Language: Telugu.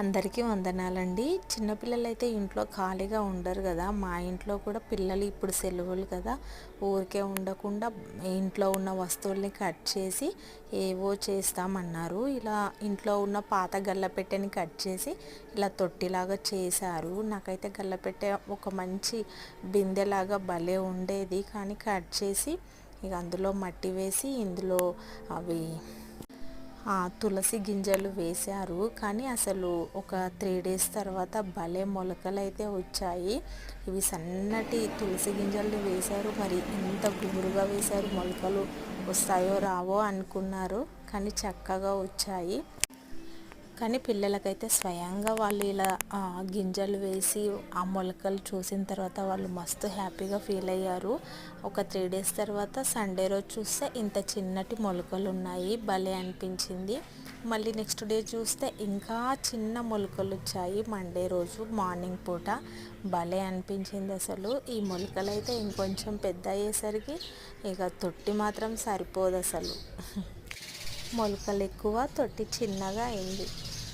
అందరికీ వందనాలండి. చిన్నపిల్లలు అయితే ఇంట్లో ఖాళీగా ఉండరు కదా. మా ఇంట్లో కూడా పిల్లలు ఇప్పుడు సెలవులు కదా. ఊరికే ఉండకుండా ఇంట్లో ఉన్న వస్తువుల్ని కట్ చేసి ఏవో చేస్తామన్నారు. ఇలా ఇంట్లో ఉన్న పాత గల్లపెట్టెని కట్ చేసి ఇలా తొట్టిలాగా చేశారు. నాకైతే గల్లపెట్టె ఒక మంచి బిందెలాగా భలే ఉండేది. కానీ కట్ చేసి ఇక అందులో మట్టి వేసి ఇందులో అవి తులసి గింజలు వేశారు. కానీ అసలు ఒక త్రీ డేస్ తర్వాత భలే మొలకలు అయితే వచ్చాయి. ఇవి సన్నటి తులసి గింజలు వేశారు. మరి ఎంత గుబురుగా వేశారు మొలకలు వస్తాయో రావో అనుకున్నారు. కానీ చక్కగా వచ్చాయి. కానీ పిల్లలకైతే స్వయంగా వాళ్ళు ఇలా గింజలు వేసి ఆ మొలకలు చూసిన తర్వాత వాళ్ళు మస్తు హ్యాపీగా ఫీల్ అయ్యారు. ఒక త్రీ డేస్ తర్వాత సండే రోజు చూస్తే ఇంత చిన్నటి మొలకలు ఉన్నాయి భలే అనిపించింది. మళ్ళీ నెక్స్ట్ డే చూస్తే ఇంకా చిన్న మొలకలు వచ్చాయి. మండే రోజు మార్నింగ్ పూట భలే అనిపించింది అసలు. ఈ మొలకలు అయితే ఇంకొంచెం పెద్ద అయ్యేసరికి ఇక తొట్టి మాత్రం సరిపోదు అసలు. మొలకలు ఎక్కువ తొట్టి చిన్నగా అయింది.